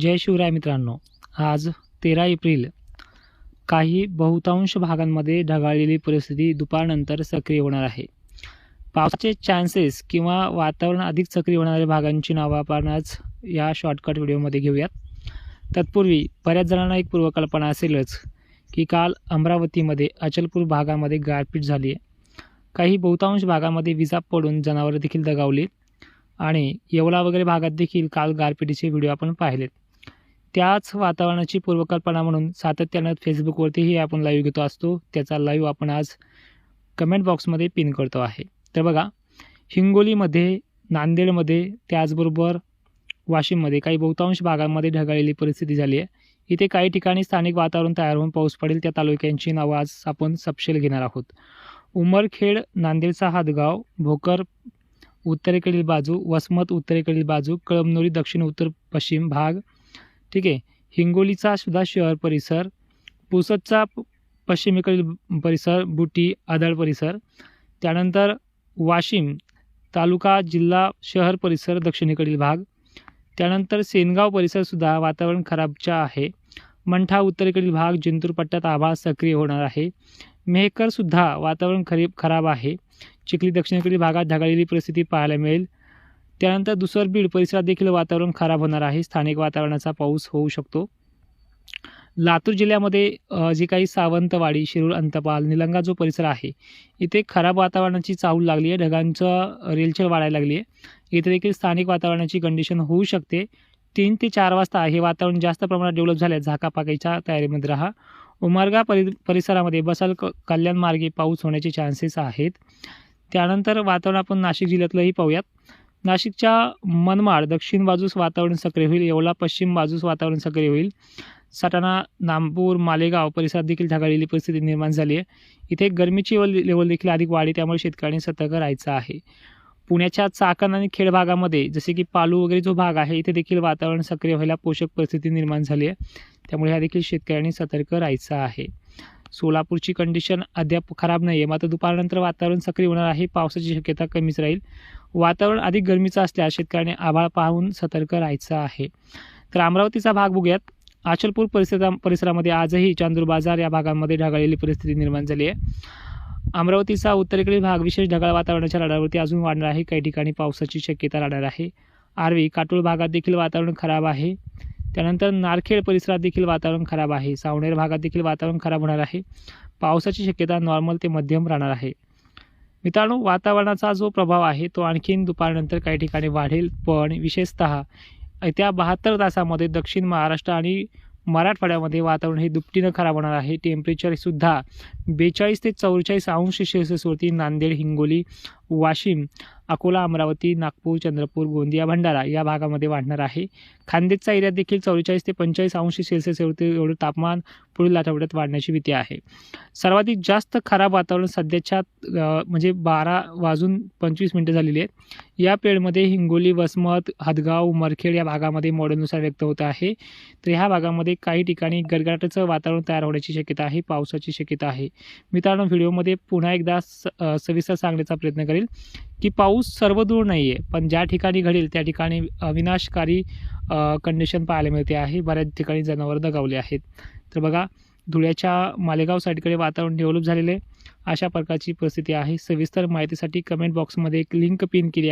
जय शिवराय मित्रांनो आज तेरा एप्रिल. काही बहुतांश भागांमध्ये ढगाळलेली परिस्थिती दुपारनंतर सक्रिय होणार आहे. पावसाचे चान्सेस किंवा वातावरण अधिक सक्रिय होणाऱ्या भागांची नावं आपण आज या शॉर्टकट व्हिडिओमध्ये घेऊयात. तत्पूर्वी बऱ्याच जणांना एक पूर्वकल्पना असेलच की काल अमरावतीमध्ये अचलपूर भागामध्ये गारपीट झाली आहे. काही बहुतांश भागामध्ये विजा पडून जनावरं देखील दगावली आणि येवला वगैरे भागात देखील काल गारपिटीचे व्हिडिओ आपण पाहिलेत. त्याच वातावरणाची पूर्वकल्पना म्हणून सातत्यानं फेसबुकवरतीही आपण लाईव्ह घेतो असतो. त्याचा लाईव्ह आपण आज कमेंट बॉक्समध्ये पिन करतो आहे. तर बघा हिंगोलीमध्ये नांदेडमध्ये त्याचबरोबर वाशिममध्ये काही बहुतांश भागांमध्ये ढगाळलेली परिस्थिती झाली आहे. इथे काही ठिकाणी स्थानिक वातावरण तयार होऊन पाऊस पडेल. त्या तालुक्यांची नावं आज आपण सपशेल घेणार आहोत. उमरखेड नांदेडचा हातगाव भोकर उत्तरेकडील बाजू वसमत उत्तरेकडील बाजू कळमनुरी दक्षिण उत्तर पश्चिम भाग ठीक आहे. हिंगोलीचा सुद्धा शहर परिसर पुसदचा प- पश्चिमेकडील परिसर बुटी आदळ परिसर त्यानंतर वाशिम तालुका जिल्हा शहर परिसर दक्षिणेकडील भाग. त्यानंतर सेनगाव परिसरसुद्धा वातावरण खराबच्या आहे. मंठा उत्तरेकडील भाग जिंतूर पट्ट्यात आभाळ सक्रिय होणार आहे. मेहकरसुद्धा वातावरण खरीब खराब आहे. चिखली दक्षिणेकडील भागात ढगाळलेली परिस्थिती पाहायला मिळेल. त्यानंतर दुसर बीड परिसरात देखील वातावरण खराब होणार आहे. स्थानिक वातावरणाचा पाऊस होऊ शकतो. लातूर जिल्ह्यामध्ये जी काही सावंतवाडी शिरूर अंतपाल निलंगा जो परिसर आहे इथे खराब वातावरणाची चाहूल लागली आहे. ढगांचं रेलचेल वाढायला लागली आहे. इथे देखील स्थानिक वातावरणाची कंडिशन होऊ शकते. तीन ते चार वाजता हे वातावरण जास्त प्रमाणात डेव्हलप झालं आहे पाकायच्या तयारीमध्ये राहा. उमरगा परि परिसरामध्ये बसाल क कल्याण मार्गे पाऊस होण्याचे चान्सेस आहेत. त्यानंतर वातावरण आपण नाशिक जिल्ह्यातलंही पाहूयात. नाशिकच्या मनमाड दक्षिण बाजूस वातावरण सक्रिय होईल येवला पश्चिम बाजूस वातावरण सक्रिय होईल. सटाणा नामपूर मालेगाव परिसरात देखील ढगाळलेली परिस्थिती निर्माण झाली आहे. इथे गरमीची लेवल लेवल देखील अधिक वाढी त्यामुळे शेतकऱ्यांनी सतर्क राहायचं आहे. पुण्याच्या चाकण आणि खेड भागामध्ये जसे की पालू वगैरे जो भाग आहे इथे देखील वातावरण सक्रिय व्हायला पोषक परिस्थिती निर्माण झाली आहे. त्यामुळे ह्या देखील शेतकऱ्यांनी सतर्क राहायचं आहे. सोलापूरची कंडिशन अद्याप खराब नाही आहे मात्र दुपारनंतर वातावरण सक्रिय होणार आहे. पावसाची शक्यता कमीच राहील. वातावरण अधिक गरमीचं असल्यास शेतकऱ्यांनी आभाळ पाहून सतर्क राहायचं आहे. तर अमरावतीचा भाग बघूयात. अचलपूर परिसरा परिसरामध्ये आजही चांदूर बाजार या भागांमध्ये ढगाळलेली परिस्थिती निर्माण झाली आहे. अमरावतीचा उत्तरेकडील भाग विशेष ढगाळ वातावरणाच्या राडावरती अजून वाढणार आहे. काही ठिकाणी पावसाची शक्यता राहणार आहे. आर्वी काटोळ भागात देखील वातावरण खराब आहे. त्यानंतर नारखेड परिसरात देखील वातावरण खराब आहे. सावनेर भागात देखील वातावरण खराब होणार आहे. पावसाची शक्यता नॉर्मल ते मध्यम राहणार आहे. मित्रांनो वातावरणाचा जो प्रभाव आहे तो आणखीन दुपारनंतर काही ठिकाणी वाढेल. पण विशेषतः येत्या बहात्तर तासामध्ये दक्षिण महाराष्ट्र आणि मराठवाड्यामध्ये वातावरण हे दुपटीनं खराब होणार आहे. टेम्परेचरसुद्धा बेचाळीस ते चौवेचाळीस अंश सेल्सिअसवरती नांदेड हिंगोली वाशिम अकोला अमरावती नागपूर चंद्रपूर गोंदिया भंडारा या भागामध्ये वाढणार आहे. खानदेशचा एरियात देखील चौवेचाळीस ते पंचेचाळीस अंश सेल्सिअस एवढे एवढं तापमान पुढील आठवड्यात वाढण्याची भीती आहे. सर्वाधिक जास्त खराब वातावरण सध्याच्या म्हणजे बारा वाजून पंचवीस मिनटं झालेली आहेत. या पिरियडमध्ये हिंगोली वसमत हदगाव उमरखेड या भागामध्ये मॉडेलनुसार व्यक्त होत आहे. तर ह्या भागामध्ये काही ठिकाणी गडगडाटाचं वातावरण तयार होण्याची शक्यता आहे पावसाची शक्यता आहे. मित्रांनो व्हिडिओमध्ये पुन्हा एकदा स सविस्तर सांगण्याचा प्रयत्न करेल की पाऊस सर्वदूर नाही आहे पण ज्या ठिकाणी घडेल त्या ठिकाणी विनाशकारी कंडिशन पाहायला मिळते आहे. बऱ्याच ठिकाणी जनावर दगावले आहेत. तर बघा धुळ्याच्या मालेगाव साईडकडे वातावरण डेव्हलप झालेले अशा प्रकारची परिस्थिती आहे. सविस्तर माहितीसाठी कमेंट बॉक्समध्ये एक लिंक पिन केली आहे.